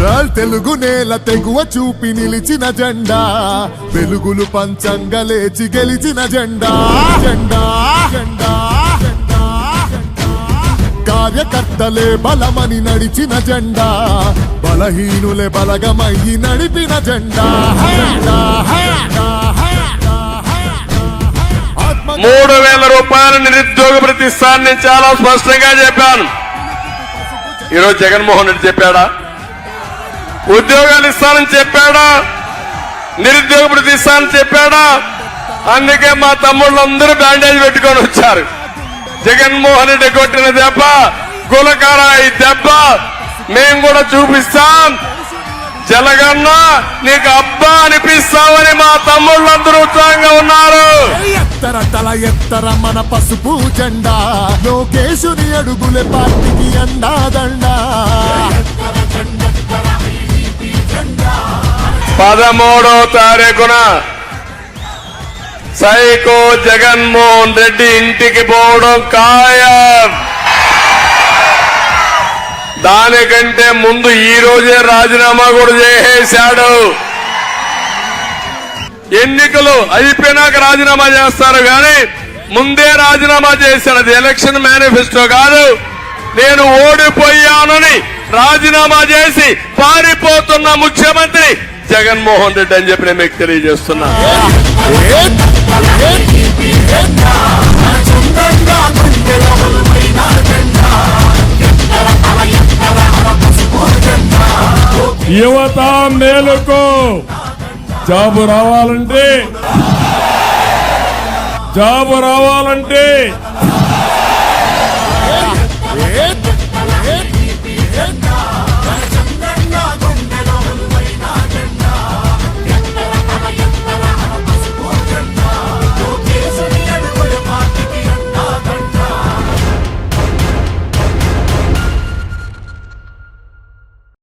చాల్ తెలుగు నేల తెగువ చూపి నిలిచిన జెండా. వెలుగులు పంచంగా లేచి గెలిచిన జెండా. జెండా జెండా కార్యకర్తలే బలమని నడిచిన జెండా. బలహీనులే బలగమయ్యి నడిపిన జెండా. మూడు వేల రూపాయల నిరుద్యోగ ప్రతిష్టాన్ని చాలా స్పష్టంగా చెప్పాను ఈరోజు జగన్మోహన్ రెడ్డి చెప్పాడా? ఉద్యోగాలు ఇస్తానని చెప్పాడా? నిరుద్యోగ తీస్తానని చెప్పాడా? అందుకే మా తమ్ముళ్ళందరూ బ్యాండేజ్ పెట్టుకొని వచ్చారు. జగన్మోహన్ రెడ్డి కొట్టిన దెబ్బ గులకార ఈ దెబ్బ మేము కూడా చూపిస్తాం. జలగన్న నీకు అబ్బా అనిపిస్తామని మా తమ్ముళ్ళందరూ ఉత్సాహంగా ఉన్నారు. ఎత్తర తల ఎత్తర మన పసుపు జెండా లోకేశుని అడుగులే పార్టీకి అండా. పదమూడో తారీఖున సైకో జగన్మోహన్ రెడ్డి ఇంటికి పోవడం ఖాయం. దానికంటే ముందు ఈ రోజే రాజీనామా కూడా చేసేశాడు. ఎన్నికలు అయిపోయినాక రాజీనామా చేస్తారు కానీ ముందే రాజీనామా చేశాడు అది ఎలక్షన్ మేనిఫెస్టో కాదు. నేను ఓడిపోయానని రాజీనామా చేసి పారిపోతున్న ముఖ్యమంత్రి జగన్మోహన్ రెడ్డి అని చెప్పి నేను మీకు తెలియజేస్తున్నా. యువత మేలుకు. జాబు రావాలంటే. జాబు రావాలంటే.